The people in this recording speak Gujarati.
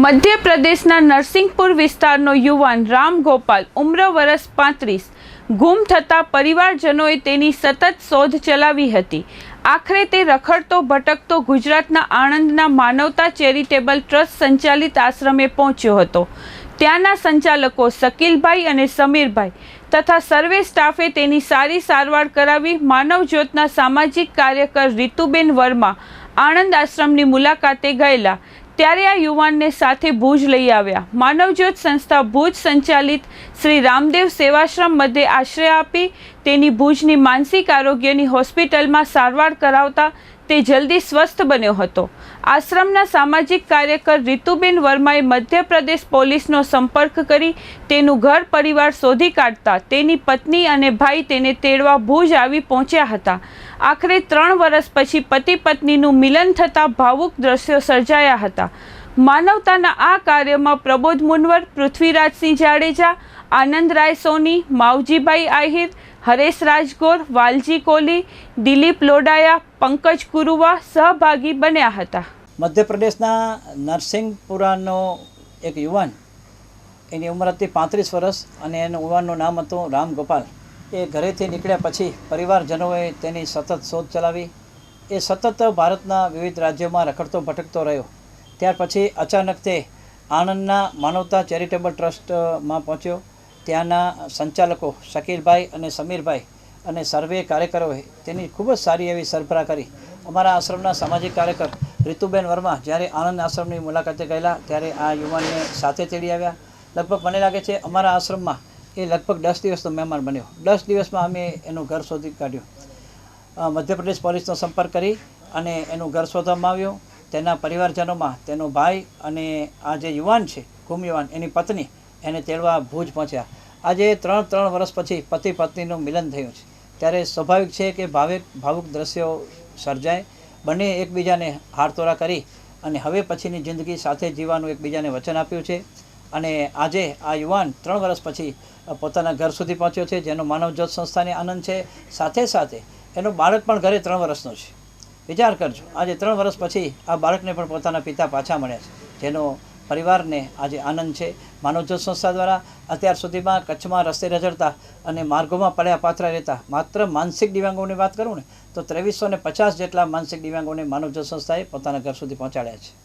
મધ્યપ્રદેશના નરસિંહપુર વિસ્તારનો યુવાન રામ ગોપાલ, ઉમ્ર વરસ પાંત્રીસ. ગુમ થતા પરિવારજનોએ તેની સતત શોધ ચલાવી હતી. આખરે તે રખડતો, ભટકતો ગુજરાતના આણંદના માનવતા ચેરિટેબલ ટ્રસ્ટ સંચાલિત આશ્રમે પહોંચ્યો હતો. ત્યાંના સંચાલકો શકીલભાઈ અને સમીરભાઈ તથા સર્વે સ્ટાફે તેની સારી સારવાર કરાવી માનવજ્યોતના સામાજિક કાર્યકર રીતુબેન વર્મા આણંદ આશ્રમની મુલાકાતે ગયેલા. ત્યારે આ યુવાનને સાથે ભુજ લઈ આવ્યા. માનવજ્યોત સંસ્થા ભુજ સંચાલિત શ્રી રામદેવ સેવાશ્રમ મધ્યે આશ્રય આપી તેની ભુજની માનસિક આરોગ્યની હોસ્પિટલમાં સારવાર કરાવતા તે જલ્દી સ્વસ્થ બન્યો હતો. આશ્રમના સામાજિક કાર્યકર રીતુબેન વર્માએ મધ્યપ્રદેશ પોલીસનો સંપર્ક કરી તેનું ઘર પરિવાર શોધી કાઢતા તેની પત્ની અને ભાઈ તેને તેડવા ભુજ આવી પહોંચ્યા હતા. આખરે ત્રણ વર્ષ પછી પતિ પત્નીનું મિલન થતાં ભાવુક દ્રશ્યો સર્જાયા હતા. માનવતાના આ કાર્યમાં પ્રબોધ મુનવર, પૃથ્વીરાજસિંહ જાડેજા, આનંદ રાય સોની, માવજીભાઈ આહિર, હરેશ રાજગોર, વાલજી કોલી દિલીપ લોડાયા, પંકજ કુરુવા સહભાગી બન્યા હતા. મધ્યપ્રદેશના નરસિંહપુરાનો એક યુવાન, એની ઉંમર હતી પાંત્રીસ વર્ષ અને એનું યુવાનનું નામ હતું રામ ગોપાલ એ ઘરેથી નીકળ્યા પછી પરિવારજનોએ તેની સતત શોધ ચલાવી. એ સતત ભારતના વિવિધ રાજ્યોમાં રખડતો ભટકતો રહ્યો. ત્યાર પછી અચાનક તે આણંદના માનવતા ચેરિટેબલ ટ્રસ્ટમાં પહોંચ્યો. ત્યાંના સંચાલકો શકીરભાઈ અને સમીરભાઈ અને સર્વે કાર્યકરોએ તેની ખૂબ જ સારી એવી સરભરા કરી. અમારા આશ્રમના સામાજિક કાર્યકર રીતુબેન વર્મા જ્યારે આનંદ આશ્રમની મુલાકાતે ગયેલા ત્યારે આ યુવાનને સાથે તેડી આવ્યા. લગભગ મને લાગે છે અમારા આશ્રમમાં એ લગભગ દસ દિવસનો મહેમાન બન્યો. દસ દિવસમાં અમે એનું ઘર શોધી કાઢ્યું. મધ્યપ્રદેશ પોલીસનો સંપર્ક કરી અને એનું ઘર શોધવામાં આવ્યું. તેના પરિવારજનોમાં તેનો ભાઈ અને આ જે યુવાન છે, ગુમ યુવાન, એની પત્ની, એને તેડવા ભુજ પહોંચ્યા. આજે ત્રણ ત્રણ વર્ષ પછી પતિ પત્નીનું મિલન થયું છે. ત્યારે સ્વાભાવિક છે કે ભાવિક, ભાવુક દ્રશ્યો સર્જાય. બંને એકબીજાને હારતોરા કરી અને હવે પછીની જિંદગી સાથે જીવવાનું એકબીજાને વચન આપ્યું છે. અને આજે આ યુવાન ત્રણ વર્ષ પછી પોતાના ઘર સુધી પહોંચ્યો છે, જેનો માનવજ્યોત સંસ્થાને આનંદ છે. સાથે સાથે એનો બાળક પણ ઘરે ત્રણ વર્ષનો છે. વિચાર કરજો, આજે ત્રણ વર્ષ પછી આ બાળકને પણ પોતાના પિતા પાછા મળ્યા છે, જેનો પરિવારને આજે આનંદ છે. માનવજ્યોત સંસ્થા દ્વારા અત્યાર સુધીમાં કચ્છમાં રસ્તે રઝળતા અને માર્ગોમાં પડ્યા પાત્ર રહેતા માત્ર માનસિક દિવ્યાંગોની વાત કરું ને, તો ત્રેવીસો પચાસ જેટલા માનસિક દિવ્યાંગોને માનવજ્યોત સંસ્થાએ પોતાના ઘર સુધી પહોંચાડ્યા છે.